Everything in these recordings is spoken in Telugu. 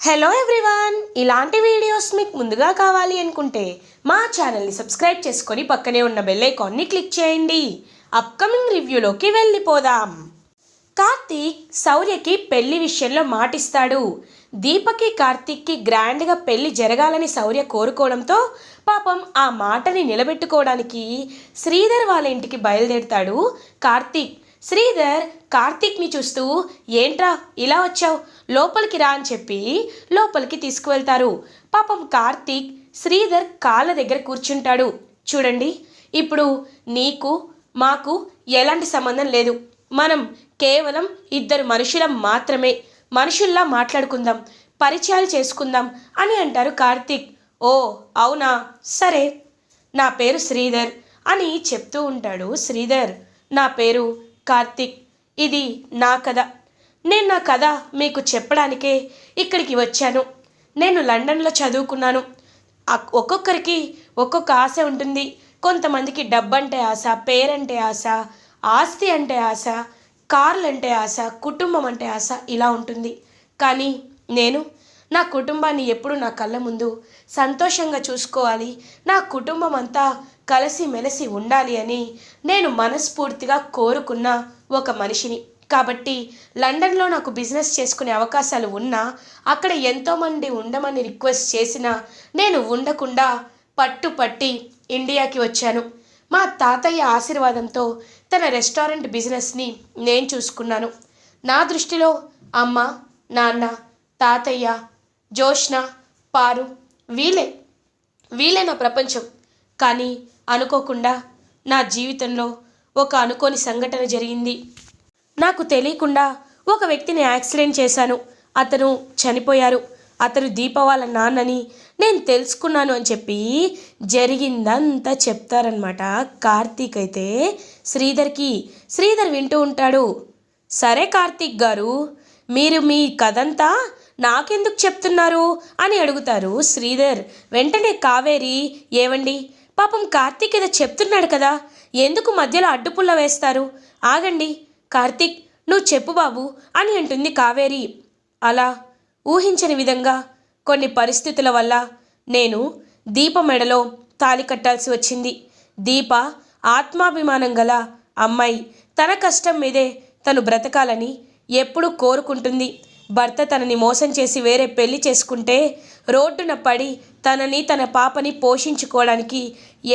హలో ఎవ్రీవాన్ ఇలాంటి వీడియోస్ మీకు ముందుగా కావాలి అనుకుంటే మా ఛానల్ని సబ్స్క్రైబ్ చేసుకొని పక్కనే ఉన్న బెల్ ఐకాన్ని క్లిక్ చేయండి. అప్కమింగ్ రివ్యూలోకి వెళ్ళిపోదాం. కార్తీక్ శౌర్యకి పెళ్ళి విషయంలో మాటిస్తాడు. దీపకి కార్తీక్కి గ్రాండ్గా పెళ్ళి జరగాలని శౌర్య కోరుకోవడంతో పాపం ఆ మాటని నిలబెట్టుకోవడానికి శ్రీధర్ వాళ్ళ ఇంటికి బయలుదేరుతాడు కార్తీక్. శ్రీధర్ కార్తీక్ని చూస్తూ ఏంట్రా ఇలా వచ్చావు? లోపలికి రా అని చెప్పి లోపలికి తీసుకువెళ్తారు. పాపం కార్తీక్ శ్రీధర్ కాళ్ళ దగ్గర కూర్చుంటాడు. చూడండి ఇప్పుడు నీకు మాకు ఎలాంటి సంబంధం లేదు. మనం కేవలం ఇద్దరు మనుషులం మాత్రమే. మనుషుల్లా మాట్లాడుకుందాం పరిచయాలు చేసుకుందాం అని అంటారు కార్తీక్. ఓ అవునా? సరే. నా పేరు శ్రీధర్ అని చెప్తూ ఉంటాడు శ్రీధర్. నా పేరు కార్తీక్ ఇది నా కథ. నేను నా కథ మీకు చెప్పడానికే ఇక్కడికి వచ్చాను. నేను లండన్లో చదువుకున్నాను. ఒక్కొక్కరికి ఒక్కొక్క ఆశ ఉంటుంది. కొంతమందికి డబ్బంటే ఆశ పేరంటే ఆశ ఆస్తి అంటే ఆశ కార్లు అంటే ఆశ కుటుంబం అంటే ఆశ ఇలా ఉంటుంది. కానీ నేను నా కుటుంబాన్ని ఎప్పుడు నా కళ్ళ ముందు సంతోషంగా చూసుకోవాలి. నా కుటుంబం అంతా కలిసిమెలిసి ఉండాలి అని నేను మనస్ఫూర్తిగా కోరుకున్న ఒక మనిషిని. కాబట్టి లండన్లో నాకు బిజినెస్ చేసుకునే అవకాశాలు ఉన్నా అక్కడ ఎంతోమంది ఉండమని రిక్వెస్ట్ చేసినా నేను ఉండకుండా పట్టుపట్టి ఇండియాకి వచ్చాను. మా తాతయ్య ఆశీర్వాదంతో తన రెస్టారెంట్ బిజినెస్ని నేను చూసుకున్నాను. నా దృష్టిలో అమ్మ నాన్న తాతయ్య జోష్న పారు వీలే వీలే నా ప్రపంచం. కానీ అనుకోకుండా నా జీవితంలో ఒక అనుకోని సంఘటన జరిగింది. నాకు తెలియకుండా ఒక వ్యక్తిని యాక్సిడెంట్ చేశాను. అతను చనిపోయారు. అతను దీప వాళ్ళ నాన్నని నేను తెలుసుకున్నాను అని చెప్పి జరిగిందంతా చెప్తారనమాట కార్తీక్ అయితే శ్రీధర్కి శ్రీధర్ వింటూ ఉంటాడు. సరే కార్తీక్ గారు మీరు మీ కథంతా నాకెందుకు చెప్తున్నారు? అని అడుగుతారు శ్రీధర్. వెంటనే కావేరి ఏవండి? పాపం కార్తీక్ ఏదో చెప్తున్నాడు కదా. ఎందుకు మధ్యలో అడ్డుపుల్ల వేస్తారు? ఆగండి. కార్తీక్ నువ్వు చెప్పు బాబు అని అంటుంది కావేరి. అలా ఊహించని విధంగా కొన్ని పరిస్థితుల వల్ల నేను దీప మెడలో తాలి కట్టాల్సి వచ్చింది. దీప ఆత్మాభిమానం గల అమ్మాయి తన కష్టం మీదే తను బ్రతకాలని ఎప్పుడూ కోరుకుంటుంది. భర్త తనని మోసం చేసి వేరే పెళ్ళి చేసుకుంటే రోడ్డున పడి తనని తన పాపని పోషించుకోవడానికి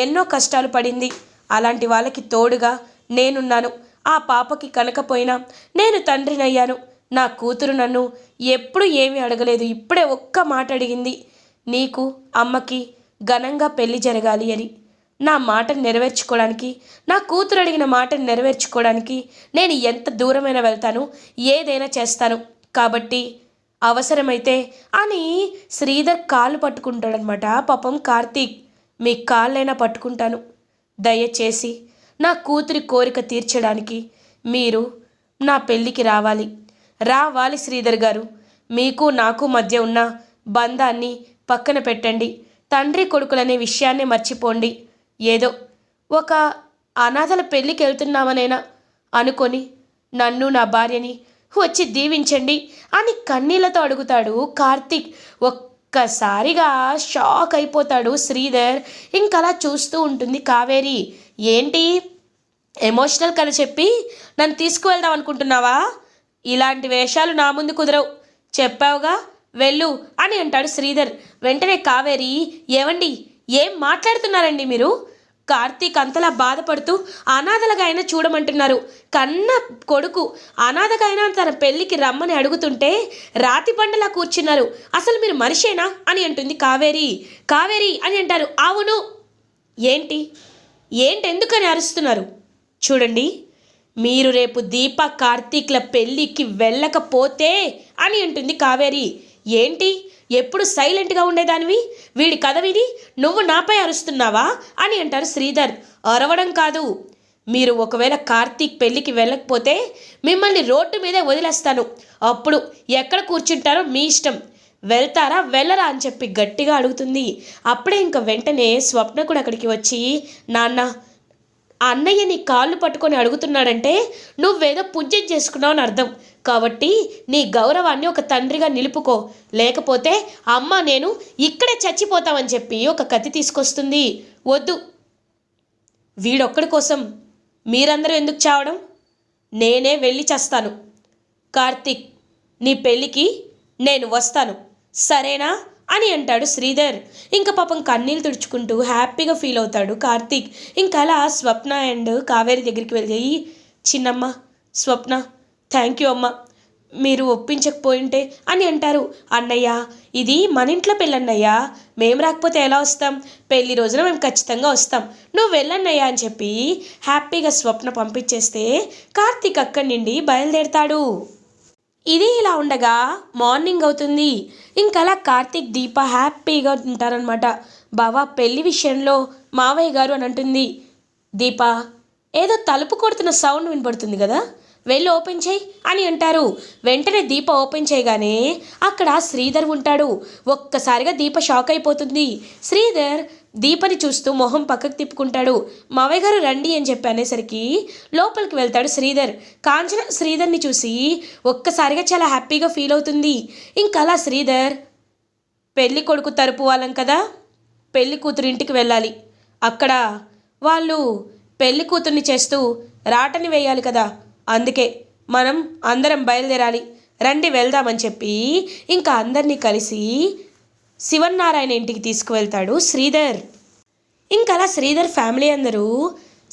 ఎన్నో కష్టాలు పడింది. అలాంటి వాళ్ళకి తోడుగా నేనున్నాను. ఆ పాపకి కనకపోయినా నేను తండ్రినయ్యాను. నా కూతురు నన్ను ఎప్పుడు ఏమీ అడగలేదు. ఇప్పుడే ఒక్క మాట అడిగింది. నీకు అమ్మకి ఘనంగా పెళ్ళి జరగాలి అని. నా మాటను నెరవేర్చుకోవడానికి నా కూతురు అడిగిన మాటను నెరవేర్చుకోవడానికి నేను ఎంత దూరమైనా వెళ్తాను ఏదైనా చేస్తాను. కాబట్టి అవసరమైతే అని శ్రీధర్ కాళ్ళు పట్టుకుంటాడనమాట. పాపం కార్తీక్ మీ కాళ్ళైనా పట్టుకుంటాను. దయచేసి నా కూతురి కోరిక తీర్చడానికి మీరు నా పెళ్ళికి రావాలి. రావాలి శ్రీధర్ గారు. మీకు నాకు మధ్య ఉన్న బంధాన్ని పక్కన పెట్టండి. తండ్రి కొడుకులనే విషయాన్ని మర్చిపోండి. ఏదో ఒక అనాథల పెళ్ళికి వెళ్తున్నామనైనా అనుకొని నన్ను నా భార్యని వచ్చి దీవించండి అని కన్నీళ్ళతో అడుగుతాడు కార్తీక్. ఒక్కసారిగా షాక్ అయిపోతాడు శ్రీధర్. ఇంకలా చూస్తూ ఉంటుంది కావేరి. ఏంటి? ఎమోషనల్ కథ చెప్పి నన్ను తీసుకువెళ్దాం అనుకుంటున్నావా? ఇలాంటి వేషాలు నా ముందు కుదరవు. చెప్పావుగా? వెళ్ళు అని అంటాడు శ్రీధర్. వెంటనే కావేరి ఏవండి? ఏం మాట్లాడుతున్నారండి మీరు? కార్తీక్ అంతలా బాధపడుతూ అనాథలుగా అయినా చూడమంటున్నారు. కన్న కొడుకు అనాథగా అయినా తన పెళ్ళికి రమ్మని అడుగుతుంటే రాతి బండలా కూర్చున్నారు. అసలు మీరు మనిషేనా అని అంటుంది కావేరి. కావేరి అని అంటారు. అవును. ఏంటి? ఏంటి ఎందుకని అరుస్తున్నారు? చూడండి. మీరు రేపు దీప కార్తీక్ల పెళ్ళికి వెళ్ళకపోతే అని అంటుంది కావేరి. ఏంటి? ఎప్పుడు సైలెంట్గా ఉండేదానివి? వీడి కథ విని నువ్వు నాపై అరుస్తున్నావా? అని అంటారు శ్రీధర్. అరవడం కాదు. మీరు ఒకవేళ కార్తీక్ పెళ్ళికి వెళ్ళకపోతే మిమ్మల్ని రోడ్డు మీదే వదిలేస్తాను. అప్పుడు ఎక్కడ కూర్చుంటారో మీ ఇష్టం. వెళ్తారా వెళ్ళరా? అని చెప్పి గట్టిగా అడుగుతుంది. అప్పుడే ఇంకా వెంటనే స్వప్న కూడా అక్కడికి వచ్చి నాన్న ఆ అన్నయ్య నీ కాళ్ళు పట్టుకొని అడుగుతున్నాడంటే నువ్వేదో పూజ్యం చేసుకున్నావు అని అర్థం. కాబట్టి నీ గౌరవాన్ని ఒక తండ్రిగా నిలుపుకో. లేకపోతే అమ్మ నేను ఇక్కడే చచ్చిపోతామని చెప్పి ఒక కత్తి తీసుకొస్తుంది. వద్దు. వీడొక్కడి కోసం మీరందరూ ఎందుకు చావడం? నేనే వెళ్ళి చేస్తాను. కార్తీక్ నీ పెళ్ళికి నేను వస్తాను. సరేనా? అని అంటాడు శ్రీధర్. ఇంకా పాపం కన్నీళ్ళు తుడుచుకుంటూ హ్యాపీగా ఫీల్ అవుతాడు కార్తీక్. ఇంకా అలా స్వప్న అండ్ కావేరి దగ్గరికి వెళ్ళాయి చిన్నమ్మ స్వప్న థ్యాంక్ యూ అమ్మ. మీరు ఒప్పించకపోయింటే అని అంటారు. అన్నయ్య ఇది మన ఇంట్లో పెళ్ళన్నయ్య. మేము రాకపోతే ఎలా వస్తాం? పెళ్ళి రోజున మేము ఖచ్చితంగా వస్తాం. నువ్వు వెళ్ళన్నయ్య అని చెప్పి హ్యాపీగా స్వప్న పంపించేస్తే కార్తీక్ అక్కడి నుండి బయలుదేరతాడు. ఇది ఇలా ఉండగా మార్నింగ్ అవుతుంది. ఇంకా అలా కార్తీక్ దీప హ్యాపీగా ఉంటారనమాట బావా పెళ్ళి విషయంలో మావయ్య గారు అని అంటుంది. దీప ఏదో తలుపు కొడుతున్న సౌండ్ వినపడుతుంది కదా? వెళ్ళి ఓపెన్ చేయి అని అంటారు. వెంటనే దీప ఓపెన్ చేయగానే అక్కడ శ్రీధర్ ఉంటాడు. ఒక్కసారిగా దీప షాక్ అయిపోతుంది. శ్రీధర్ దీపని చూస్తూ మొహం పక్కకు తిప్పుకుంటాడు. మావయ్య గారు రండి అని చెప్పి అనేసరికి లోపలికి వెళ్తాడు శ్రీధర్. కాంచన శ్రీధర్ని చూసి ఒక్కసారిగా చాలా హ్యాపీగా ఫీల్ అవుతుంది. ఇంకా అలా శ్రీధర్ పెళ్ళి కొడుకు తరపు వాళ్ళం కదా పెళ్ళి కూతురు ఇంటికి వెళ్ళాలి. అక్కడ వాళ్ళు పెళ్ళి కూతుర్ని చేస్తూ రాటని వేయాలి కదా. అందుకే మనం అందరం బయలుదేరాలి. రండి వెళ్దామని చెప్పి ఇంకా అందరినీ కలిసి శివన్నారాయణ ఇంటికి తీసుకువెళ్తాడు శ్రీధర్. ఇంకా అలా శ్రీధర్ ఫ్యామిలీ అందరూ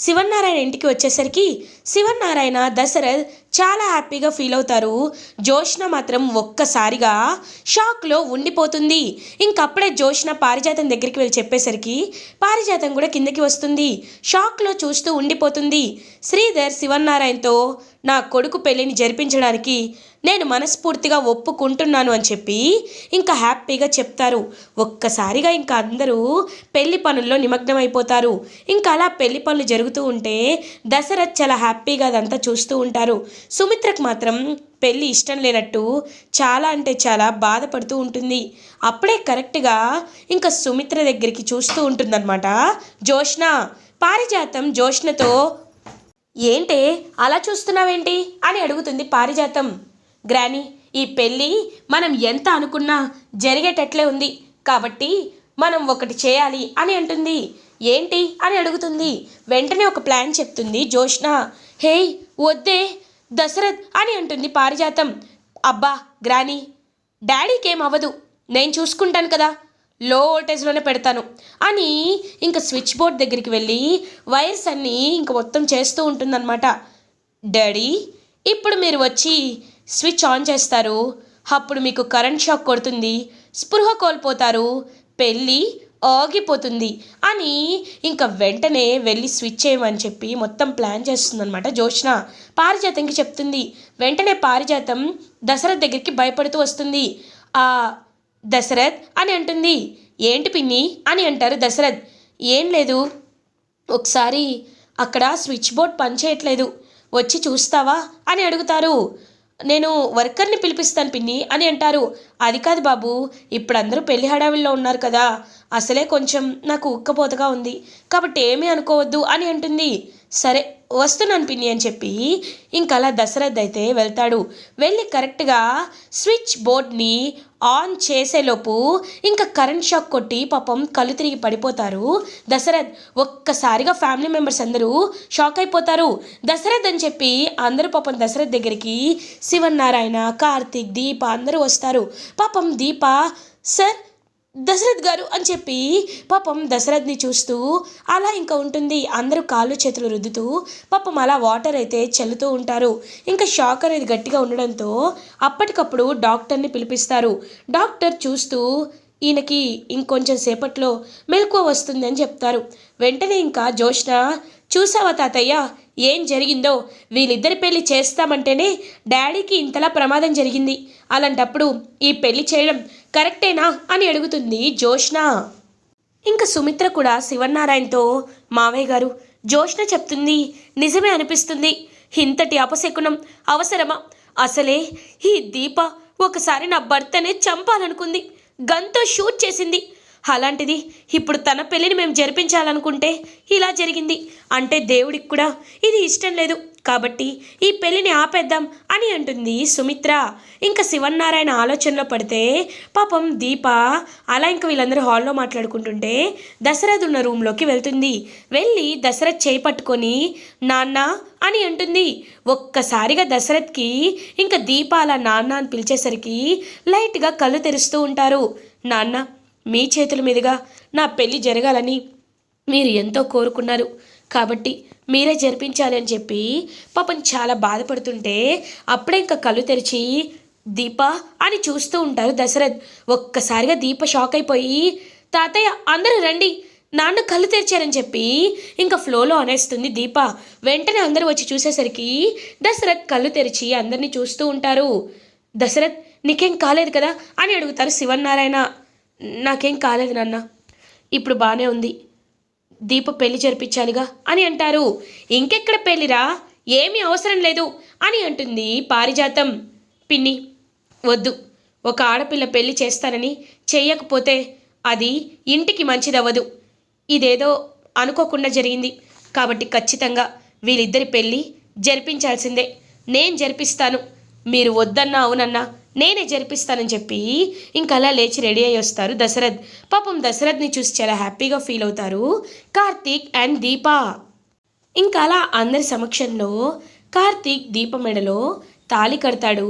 శివన్నారాయణ ఇంటికి వచ్చేసరికి శివన్నారాయణ దశరథ్ చాలా హ్యాపీగా ఫీల్ అవుతారు. జోష్న మాత్రం ఒక్కసారిగా షాక్లో ఉండిపోతుంది. ఇంకప్పుడే జోష్న పారిజాతం దగ్గరికి వెళ్ళి చెప్పేసరికి పారిజాతం కూడా కిందకి వస్తుంది. షాక్లో చూస్తూ ఉండిపోతుంది. శ్రీధర్ శివన్నారాయణతో నా కొడుకు పెళ్ళిని జరిపించడానికి నేను మనస్ఫూర్తిగా ఒప్పుకుంటున్నాను అని చెప్పి ఇంకా హ్యాపీగా చెప్తారు. ఒక్కసారిగా ఇంకా అందరూ పెళ్ళి పనుల్లో నిమగ్నమైపోతారు. ఇంకా అలా పెళ్ళి పనులు జరుగుతూ ఉంటే దశరథ్ చాలా హ్యాపీగా అదంతా చూస్తూ ఉంటారు. సుమిత్రకు మాత్రం పెళ్ళి ఇష్టం లేనట్టు చాలా అంటే చాలా బాధపడుతూ ఉంటుంది. అప్పుడే కరెక్ట్గా ఇంకా సుమిత్ర దగ్గరికి చూస్తూ ఉంటుందన్నమాట. జోష్న పారిజాతం జోష్నతో ఏంటే అలా చూస్తున్నావేంటి అని అడుగుతుంది పారిజాతం. గ్రాని ఈ పెళ్ళి మనం ఎంత అనుకున్నా జరిగేటట్లే ఉంది. కాబట్టి మనం ఒకటి చేయాలి అని అంటుంది. ఏంటి అని అడుగుతుంది. వెంటనే ఒక ప్లాన్ చెప్తుంది జోష్న హేయ్ వద్దే దశరథ్ అని అంటుంది పారిజాతం. అబ్బా గ్రాని డాడీకి ఏం అవ్వదు. నేను చూసుకుంటాను కదా. లో వోల్టేజ్లోనే పెడతాను. అని ఇంకా స్విచ్ బోర్డ్ దగ్గరికి వెళ్ళి వైర్స్ అన్నీ ఇంక మొత్తం చేస్తూ ఉంటుందన్నమాట. డాడీ ఇప్పుడు మీరు వచ్చి స్విచ్ ఆన్ చేస్తారు. అప్పుడు మీకు కరెంట్ షాక్ కొడుతుంది. స్పృహ కోల్పోతారు. పెళ్ళి ఆగిపోతుంది. అని ఇంకా వెంటనే వెళ్ళి స్విచ్ చేయమని చెప్పి మొత్తం ప్లాన్ చేస్తుందన్నమాట జోష్న పారిజాతంకి చెప్తుంది. వెంటనే పారిజాతం దశరథ్ దగ్గరికి భయపడుతూ వస్తుంది. ఆ దశరథ్ అని అంటుంది. ఏంటి పిన్ని? అని అంటారు దశరథ్. ఏం లేదు. ఒకసారి అక్కడ స్విచ్ బోర్డ్ పనిచేయట్లేదు వచ్చి చూస్తావా? అని అడుగుతారు. నేను వర్కర్ని పిలిపిస్తాను పిన్ని అని అంటారు. అది కాదు బాబు ఇప్పుడు అందరూ పెళ్ళి హడావిల్లో ఉన్నారు కదా. అసలే కొంచెం నాకు ఉక్కపోతగా ఉంది. కాబట్టి ఏమీ అనుకోవద్దు అని అంటుంది. సరే వస్తున్నాను పిన్ని అని చెప్పి ఇంకలా అలా దశరథ్ అయితే వెళ్తాడు. వెళ్ళి కరెక్ట్గా స్విచ్ బోర్డ్ని ఆన్ చేసేలోపు ఇంకా కరెంట్ షాక్ కొట్టి పాపం కళ్ళు తిరిగి పడిపోతారు. దశరథ్ ఒక్కసారిగా ఫ్యామిలీ మెంబర్స్ అందరూ షాక్ అయిపోతారు. దశరథ్ అని చెప్పి అందరూ పాపం దశరథ్ దగ్గరికి శివనారాయణ కార్తీక్ దీప అందరూ వస్తారు. పాపం దీప సార్ దశరథ్ గారు అని చెప్పి పాపం దశరథ్ని చూస్తూ అలా ఇంకా ఉంటుంది. అందరూ కాళ్ళు చేతులు రుద్దుతూ పాపం అలా వాటర్ అయితే చల్లుతూ ఉంటారు. ఇంకా షాక్ అనేది గట్టిగా ఉండడంతో అప్పటికప్పుడు డాక్టర్ని పిలిపిస్తారు. డాక్టర్ చూస్తూ ఈయనకి ఇంకొంచెం సేపట్లో మెలకువ వస్తుంది అని చెప్తారు. వెంటనే ఇంకా జోష్న చూసావా తాతయ్య ఏం జరిగిందో? వీళ్ళిద్దరి పెళ్ళి చేస్తామంటేనే డాడీకి ఇంతలా ప్రమాదం జరిగింది. అలాంటప్పుడు ఈ పెళ్ళి చేయడం కరెక్టేనా అని అడుగుతుంది జోష్న ఇంకా సుమిత్ర కూడా శివనారాయణతో మావయ్య గారు జోష్న చెప్తుంది నిజమే అనిపిస్తుంది. ఇంతటి అపశకునం అవసరమా? అసలే ఈ దీప ఒకసారి నా భర్తనే చంపాలనుకుంది. గన్తో షూట్ చేసింది. అలాంటిది ఇప్పుడు తన పెళ్ళిని మేము జరిపించాలనుకుంటే ఇలా జరిగింది. అంటే దేవుడికి కూడా ఇది ఇష్టం లేదు. కాబట్టి ఈ పెళ్ళిని ఆపేద్దాం అని అంటుంది సుమిత్ర. ఇంకా శివన్నారాయణ ఆలోచనలో పడితే పాపం దీప అలా ఇంకా వీళ్ళందరూ హాల్లో మాట్లాడుకుంటుంటే దశరథ్ ఉన్న రూమ్లోకి వెళ్తుంది. వెళ్ళి దశరథ్ చేయి పట్టుకొని నాన్న అని అంటుంది. ఒక్కసారిగా దశరథ్కి ఇంకా దీప అలా నాన్న అని పిలిచేసరికి లైట్గా కళ్ళు తెరుస్తూ ఉంటారు. నాన్న మీ చేతుల మీదుగా నా పెళ్ళి జరగాలని మీరు ఎంతో కోరుకున్నారు. కాబట్టి మీరే జరిపించాలి అని చెప్పి పాపం చాలా బాధపడుతుంటే అప్పుడే ఇంకా కళ్ళు తెరిచి దీప అని చూస్తూ ఉంటారు దశరథ్. ఒక్కసారిగా దీప షాక్ అయిపోయి తాతయ్య అందరూ రండి నాన్న కళ్ళు తెరిచారని చెప్పి ఇంకా ఫ్లోలో అనేస్తుంది దీప. వెంటనే అందరూ వచ్చి చూసేసరికి దశరథ్ కళ్ళు తెరిచి అందరినీ చూస్తూ ఉంటారు. దశరథ్ నీకేం కాలేదు కదా? అని అడుగుతారు శివన్నారాయణ. నాకేం కాలేదు నాన్న. ఇప్పుడు బాగానే ఉంది. దీప పెళ్ళి జరిపించాలిగా అని అంటారు. ఇంకెక్కడ పెళ్ళిరా? ఏమీ అవసరం లేదు అని అంటుంది పారిజాతం. పిన్ని వద్దు. ఒక ఆడపిల్ల పెళ్ళి చేస్తానని చెయ్యకపోతే అది ఇంటికి మంచిదవ్వదు. ఇదేదో అనుకోకుండా జరిగింది. కాబట్టి ఖచ్చితంగా వీళ్ళిద్దరి పెళ్ళి జరిపించాల్సిందే. నేను జరిపిస్తాను. మీరు వద్దన్నా అవునన్నా నేనే జరిపిస్తానని చెప్పి ఇంకా అలా లేచి రెడీ అయ్యి వస్తారు దశరథ్. పాపం దశరథ్ని చూసి చాలా హ్యాపీగా ఫీల్ అవుతారు కార్తీక్ అండ్ దీపా. ఇంకా అలా అందరి సమక్షంలో కార్తీక్ దీప మెడలో తాళి కడతాడు.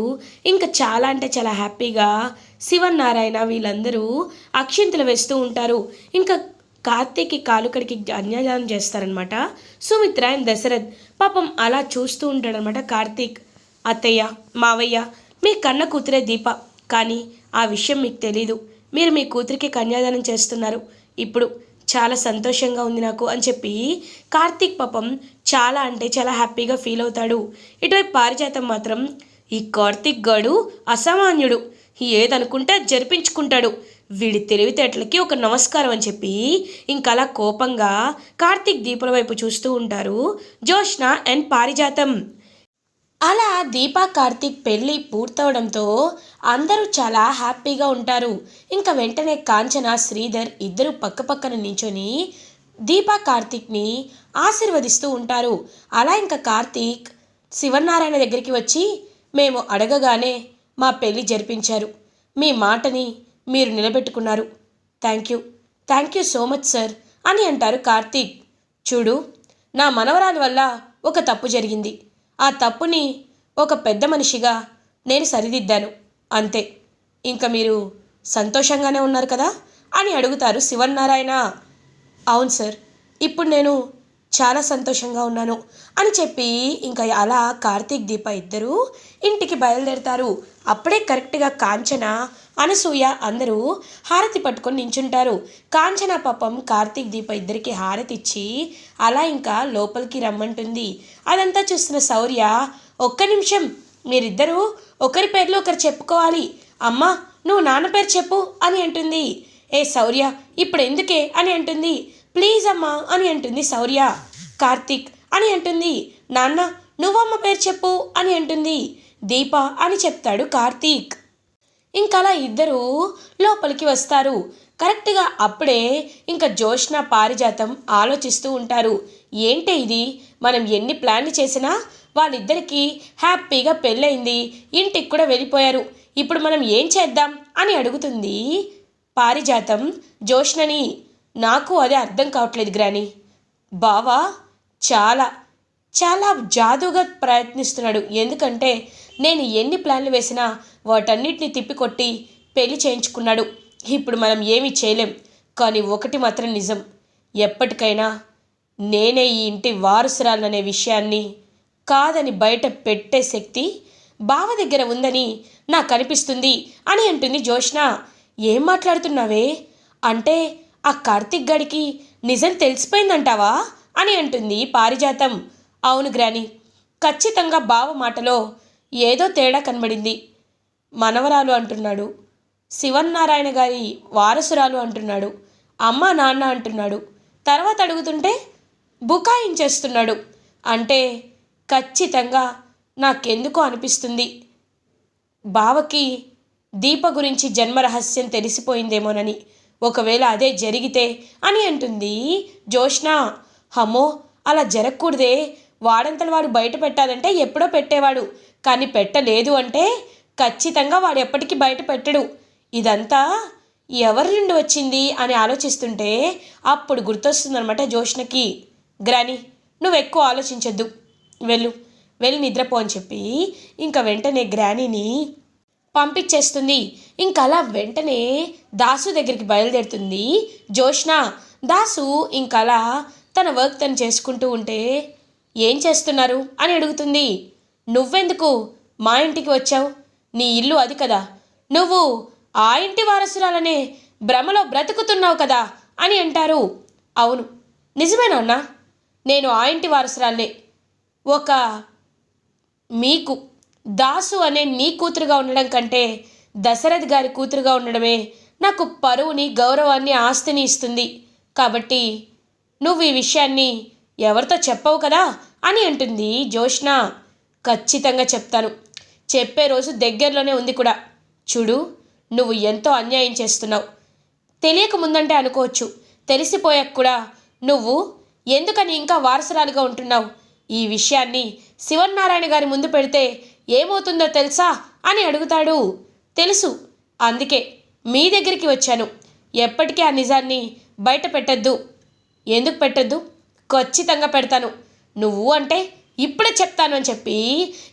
ఇంకా చాలా అంటే చాలా హ్యాపీగా శివనారాయణ వీళ్ళందరూ అక్షింతలు వేస్తూ ఉంటారు. ఇంకా కార్తీక్కి కాలుకడికి అన్యాయం చేస్తారనమాట సుమిత్ర అండ్ దశరథ్ పాపం అలా చూస్తూ ఉంటాడనమాట కార్తీక్. అత్తయ్య మావయ్య మీ కన్న కూతురే దీప. కానీ ఆ విషయం మీకు తెలీదు. మీరు మీ కూతురికి కన్యాదానం చేస్తున్నారు. ఇప్పుడు చాలా సంతోషంగా ఉంది నాకు అని చెప్పి కార్తీక్ పాపం చాలా అంటే చాలా హ్యాపీగా ఫీల్ అవుతాడు. ఇటువైపు పారిజాతం మాత్రం ఈ కార్తీక్ గాడు అసామాన్యుడు. ఏదనుకుంటే జరిపించుకుంటాడు. వీడి తెలివితేటలకి ఒక నమస్కారం అని చెప్పి ఇంకలా కోపంగా కార్తీక్ దీపుల వైపు చూస్తూ ఉంటారు. జోష్న అండ్ పారిజాతం. అలా దీపా కార్తీక్ పెళ్ళి పూర్తవడంతో అందరూ చాలా హ్యాపీగా ఉంటారు. ఇంకా వెంటనే కాంచన శ్రీధర్ ఇద్దరు పక్కపక్కన నించొని దీపా కార్తీక్ని ఆశీర్వదిస్తూ ఉంటారు. అలా ఇంకా కార్తీక్ శివనారాయణ దగ్గరికి వచ్చి మేము అడగగానే మా పెళ్ళి జరిపించారు. మీ మాటని మీరు నిలబెట్టుకున్నారు. Thank you. Thank you so much sir అని అంటారు కార్తీక్. చూడు నా మనవరాలి వల్ల ఒక తప్పు జరిగింది. ఆ తప్పుని ఒక పెద్ద మనిషిగా నేను సరిదిద్దాను. అంతే. ఇంకా మీరు సంతోషంగానే ఉన్నారు కదా? అని అడుగుతారు శివన్నారాయణ. అవును సార్ ఇప్పుడు నేను చాలా సంతోషంగా ఉన్నాను అని చెప్పి ఇంకా అలా కార్తీక్ దీప ఇద్దరు ఇంటికి బయలుదేరుతారు. అప్పుడే కరెక్ట్గా కాంచన అనసూయ అందరూ హారతి పట్టుకొని నించుంటారు. కాంచన పాపం కార్తీక్ దీప ఇద్దరికి హారతి ఇచ్చి అలా ఇంకా లోపలికి రమ్మంటుంది. అదంతా చూస్తున్న శౌర్య ఒక్క నిమిషం మీరిద్దరూ ఒకరి పేర్లు ఒకరు చెప్పుకోవాలి. అమ్మా నువ్వు నాన్న పేరు చెప్పు అని అంటుంది. ఏ శౌర్య ఇప్పుడు ఎందుకే? అని అంటుంది. ప్లీజ్ అమ్మా అని అంటుంది శౌర్య. కార్తీక్ అని అంటుంది. నాన్న నువ్వమ్మ పేరు చెప్పు అని అంటుంది. దీప అని చెప్తాడు కార్తీక్. అలా ఇద్దరు లోపలికి వస్తారు. కరెక్ట్గా అప్పుడే ఇంకా జోష్న పారిజాతం ఆలోచిస్తూ ఉంటారు. ఏంటే ఇది? మనం ఎన్ని ప్లాన్లు చేసినా వాళ్ళిద్దరికీ హ్యాపీగా పెళ్ళయింది. ఇంటికి కూడా వెళ్ళిపోయారు. ఇప్పుడు మనం ఏం చేద్దాం? అని అడుగుతుంది పారిజాతం జోష్నని నాకు అదే అర్థం కావట్లేదు గ్రాని. బావా చాలా చాలా జాదుగా ప్రయత్నిస్తున్నాడు. ఎందుకంటే నేను ఎన్ని ప్లాన్లు వేసినా వాటన్నిటిని తిప్పికొట్టి పెళ్ళి చేయించుకున్నాడు. ఇప్పుడు మనం ఏమీ చేయలేం. కానీ ఒకటి మాత్రం నిజం. ఎప్పటికైనా నేనే ఈ ఇంటి వారసురాలనే విషయాన్ని కాదని బయట పెట్టే శక్తి బావ దగ్గర ఉందని నాకు అనిపిస్తుంది అని అంటుంది జోష్న ఏం మాట్లాడుతున్నావే? అంటే ఆ కార్తిక్ గడికి నిజం తెలిసిపోయిందంటావా? అని అంటుంది పారిజాతం. అవును గ్రాని. ఖచ్చితంగా బావ మాటలో ఏదో తేడా కనబడింది. మనవరాలు అంటున్నాడు. శివన్నారాయణ గారి వారసురాలు అంటున్నాడు. అమ్మ నాన్న అంటున్నాడు. తర్వాత అడుగుతుంటే బుకాయించేస్తున్నాడు. అంటే ఖచ్చితంగా నాకెందుకో అనిపిస్తుంది. బావకి దీప గురించి జన్మరహస్యం తెలిసిపోయిందేమోనని. ఒకవేళ అదే జరిగితే అని అంటుంది. జోష్ణ హమ్మో అలా జరగకూడదే. వాడంతలు వాడు బయట పెట్టాలంటే ఎప్పుడో పెట్టేవాడు. కానీ పెట్టలేదు అంటే ఖచ్చితంగా వాడు ఎప్పటికీ బయట పెట్టడు. ఇదంతా ఎవరి నుండి వచ్చింది అని ఆలోచిస్తుంటే అప్పుడు గుర్తొస్తుందనమాట జోష్ణకి గ్రాని నువ్వు ఎక్కువ ఆలోచించొద్దు. వెళ్ళు వెళ్ళి నిద్రపో అని చెప్పి ఇంకా వెంటనే గ్రానీని పంపించేస్తుంది. ఇంకా అలా వెంటనే దాసు దగ్గరికి బయలుదేరుతుంది జోష్ణ దాసు ఇంకా అలా తన వర్క్ తను చేసుకుంటూ ఉంటే ఏం చేస్తున్నారు అని అడుగుతుంది. నువ్వెందుకు మా ఇంటికి వచ్చావు? నీ ఇల్లు అది కదా. నువ్వు ఆ ఇంటి వారసురాలనే భ్రమలో బ్రతుకుతున్నావు కదా అని అంటారు. అవును. నిజమేనా నేను ఆ ఇంటి వారసురాలనే. ఒక మీకు దాసు అనే నీ కూతురుగా ఉండడం కంటే దశరథ్ గారి కూతురుగా ఉండడమే నాకు పరువుని గౌరవాన్ని ఆస్తిని ఇస్తుంది. కాబట్టి నువ్వు ఈ విషయాన్ని ఎవరితో చెప్పవు కదా అని అంటుంది జోష్నా ఖచ్చితంగా చెప్తాను. చెప్పే రోజు దగ్గరలోనే ఉంది కూడా. చూడు నువ్వు ఎంతో అన్యాయం చేస్తున్నావు. తెలియక ముందంటే అనుకోవచ్చు. తెలిసిపోయాక కూడా నువ్వు ఎందుకని ఇంకా వారసురాలుగా ఉంటున్నావు? ఈ విషయాన్ని శివనారాయణ గారి ముందు పెడితే ఏమవుతుందో తెలుసా అని అడుగుతాడు. తెలుసు. అందుకే మీ దగ్గరికి వచ్చాను. ఎప్పటికీ ఆ నిజాన్ని బయట పెట్టద్దు. ఎందుకు పెట్టద్దు? ఖచ్చితంగా పెడతాను. నువ్వు అంటే ఇప్పుడే చెప్తాను అని చెప్పి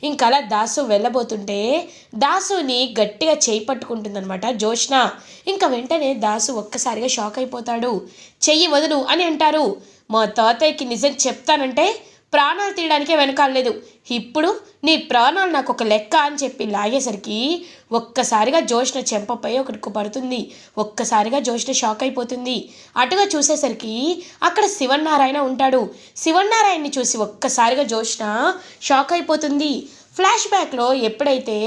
ఇంకలా అలా దాసు వెళ్ళబోతుంటే దాసుని గట్టిగా చేయి పట్టుకుంటుందనమాట జోష్న ఇంకా వెంటనే దాసు ఒక్కసారిగా షాక్ అయిపోతాడు. చెయ్యి వదులు అని అంటారు. మా తాతయ్యకి నిజం చెప్తానంటే ప్రాణాలు తీయడానికే వెనకాలేదు ఇప్పుడు నీ ప్రాణాలు నాకు ఒక లెక్క అని చెప్పి లాగేసరికి ఒక్కసారిగా జోష్న చెంపపై ఒకటికి పడుతుంది ఒక్కసారిగా జోష్న షాక్ అయిపోతుంది. అటుగా చూసేసరికి అక్కడ శివన్నారాయణ ఉంటాడు. శివన్నారాయణని చూసి ఒక్కసారిగా జోష్న షాక్ అయిపోతుంది. ఫ్లాష్ బ్యాక్లో ఎప్పుడైతే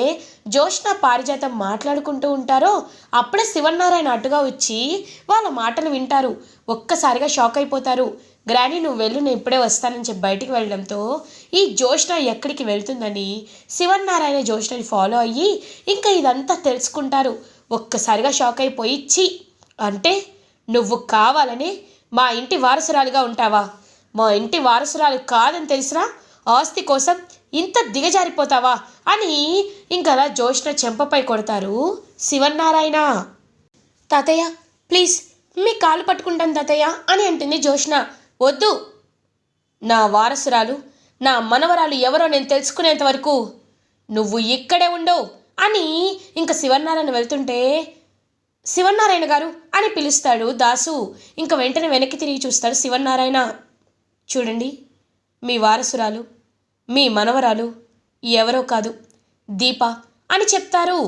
జోష్న పారిజాతం మాట్లాడుకుంటూ ఉంటారో అప్పుడే శివన్నారాయణ అటుగా వచ్చి వాళ్ళ మాటలు వింటారు. ఒక్కసారిగా షాక్ అయిపోతారు. గ్రాని నువ్వు వెళ్ళు నేను ఇప్పుడే వస్తానని చెప్పి బయటికి వెళ్ళడంతో ఈ జోష్న ఎక్కడికి వెళ్తుందని శివన్నారాయణ జోష్నని ఫాలో అయ్యి ఇంకా ఇదంతా తెలుసుకుంటారు. ఒక్కసారిగా షాక్ అయిపోయి చి అంటే నువ్వు కావాలని మా ఇంటి వారసురాలుగా ఉంటావా? మా ఇంటి వారసురాలు కాదని తెలిసినా ఆస్తి కోసం ఇంత దిగజారిపోతావా? అని ఇంకలా జోష్న చెంపపై కొడతారు శివన్నారాయణ. తాతయ్య ప్లీజ్ మీ కాలు పట్టుకుంటాను తాతయ్య అని అంటుంది జోష్న. వద్దు. నా వారసురాలు నా మనవరాలు ఎవరో నేను తెలుసుకునేంత వరకు నువ్వు ఇక్కడే ఉండవు అని ఇంకా శివనారాయణ వెళ్తుంటే శివనారాయణ గారు అని పిలుస్తాడు దాసు. ఇంకా వెంటనే వెనక్కి తిరిగి చూస్తాడు శివనారాయణ చూడండి మీ వారసురాలు మీ మనవరాలు ఎవరో కాదు దీప అని చెప్తారు.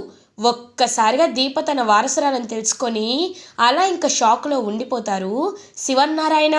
ఒక్కసారిగా దీప తన వారసురాలను తెలుసుకొని అలా ఇంకా షాక్లో ఉండిపోతారు శివన్నారాయణ.